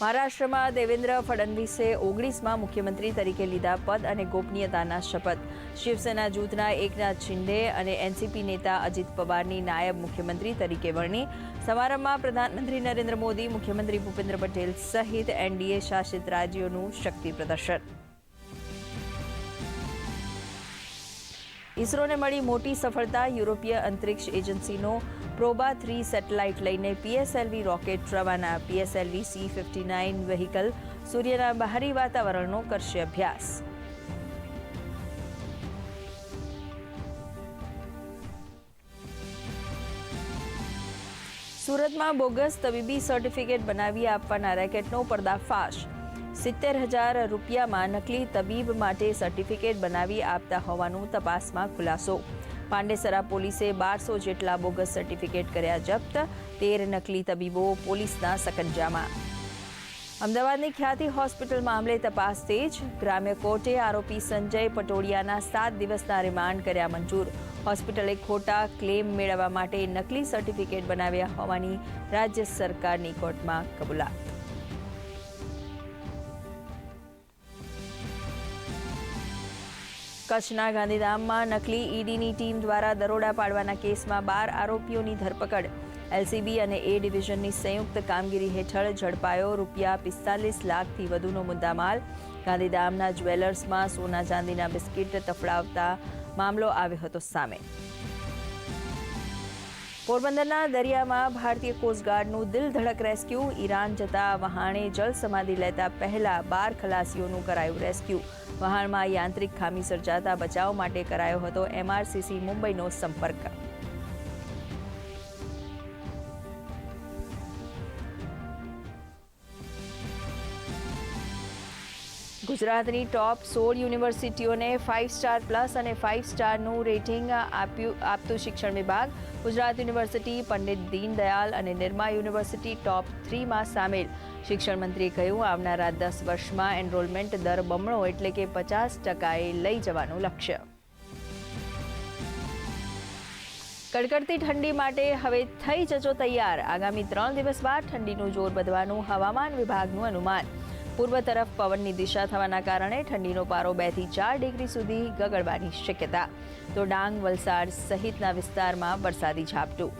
મહારાષ્ટ્રમાં દેવેન્દ્ર ફડણવીસે ઓગણીસમાં મુખ્યમંત્રી તરીકે લીધા પદ અને ગોપનીયતાના શપથ. શિવસેના જૂથના એકનાથ શિંદે અને એનસીપી નેતા અજીત પવારની નાયબ મુખ્યમંત્રી તરીકે વરણી. સમારંભમાં પ્રધાનમંત્રી નરેન્દ્ર મોદી, મુખ્યમંત્રી ભૂપેન્દ્ર પટેલ સહિત એનડીએ શાસિત રાજ્યોનું શક્તિ પ્રદર્શન. ઇસરોને મળી મોટી સફળતા યુરોપીય અંતરિક્ષ એજન્સીનો પ્રોબા થ્રી સેટેલાઇટ લઈને પીએસએલવી રોકેટ રવાના. PSLV C fifty nine vehicle સૂર્યના બહારી વાતાવરણનો કરશે અભ્યાસ. સુરતમાં બોગસ તબીબી સર્ટિફિકેટ બનાવી આપવાના રેકેટનો પર્દાફાશ. સિત્તેર હજાર રૂપિયામાં નકલી તબીબ માટે સર્ટિફિકેટ બનાવી આપતા હોવાનું તપાસમાં ખુલાસો. પાંડેસરા પોલીસે બારસો જેટલા બોગસ સર્ટિફિકેટ કર્યા જપ્ત, તેર નકલી તબીબો પોલીસના સકંજામાં. અમદાવાદની ખ્યાતિ હોસ્પિટલ મામલે તપાસ તેજ, ગ્રામ્ય કોર્ટે આરોપી સંજય પટોડિયાના સાત દિવસના રિમાન્ડ કર્યા મંજૂર. હોસ્પિટલે ખોટા ક્લેમ મેળવવા માટે નકલી સર્ટિફિકેટ બનાવ્યા હોવાની રાજ્ય સરકારની કોર્ટમાં કબૂલાત. કચ્છના ગાંધીધામમાં નકલી ઈડીની ટીમ દ્વારા દરોડા પાડવાના કેસમાં બાર આરોપીઓની ધરપકડ. એલસીબી અને એ ડિવિઝનની સંયુક્ત કામગીરી હેઠળ ઝડપાયો રૂપિયા પિસ્તાલીસ લાખથી વધુનો મુદ્દામાલ. ગાંધીધામના જ્વેલર્સમાં સોના ચાંદીના બિસ્કિટ તફડાવતા મામલો આવ્યો હતો સામે. પોરબંદરના દરિયામાં ભારતીય કોસ્ટગાર્ડનું દિલ ધડક રેસ્ક્યુ ઈરાન જતા વહાણે જળ સમાધિ લેતા પહેલા બાર ખલાસીઓનું કરાયું રેસ્ક્યુ વહાણમાં યાંત્રિક ખામી સર્જાતા બચાવ માટે કરાયો હતો એમઆરસીસી મુંબઈનો સંપર્ક. ગુજરાતની ટોપ સોળ યુનિવર્સિટીઓને ફાઇવ સ્ટાર પ્લસ અને ફાઇવ સ્ટારનું રેટિંગ આપ્યું આપતું શિક્ષણ વિભાગ. ગુજરાત યુનિવર્સિટી, પંડિત દીનદયાલ અને નિરમા યુનિવર્સિટી ટોપ થ્રીમાં સામેલ. શિક્ષણ મંત્રીએ કહ્યું, આવનારા દસ વર્ષમાં એનરોલમેન્ટ દર બમણો એટલે કે પચાસ ટકાએ લઈ જવાનું લક્ષ્ય. કડકડતી ઠંડી માટે હવે થઈ જજો તૈયાર. આગામી ત્રણ દિવસ બાદ ઠંડીનું જોર વધવાનું હવામાન વિભાગનું અનુમાન. પૂર્વ તરફ પવનની દિશા થવાના કારણે ઠંડીનો પારો બેથી ચાર ડિગ્રી સુધી ગગડવાની શક્યતા. તો ડાંગ, વલસાડ સહિતના વિસ્તારમાં વરસાદી ઝાપટું.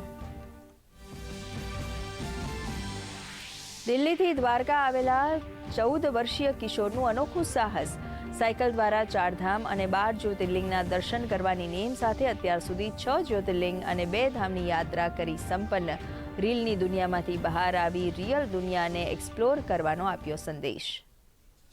દિલ્હીથી દ્વારકા આવેલા ચૌદ વર્ષીય કિશોરનું અનોખું સાહસ. સાયકલ દ્વારા ચારધામ અને બાર જ્યોતિર્લિંગના દર્શન કરવાની નેમ સાથે અત્યાર સુધી છ જ્યોતિર્લિંગ અને બે ધામની યાત્રા કરી સંપન્ન. રીલની દુનિયામાંથી બહાર આવી રિયલ દુનિયાને એક્સપ્લોર કરવાનો આપ્યો સંદેશ.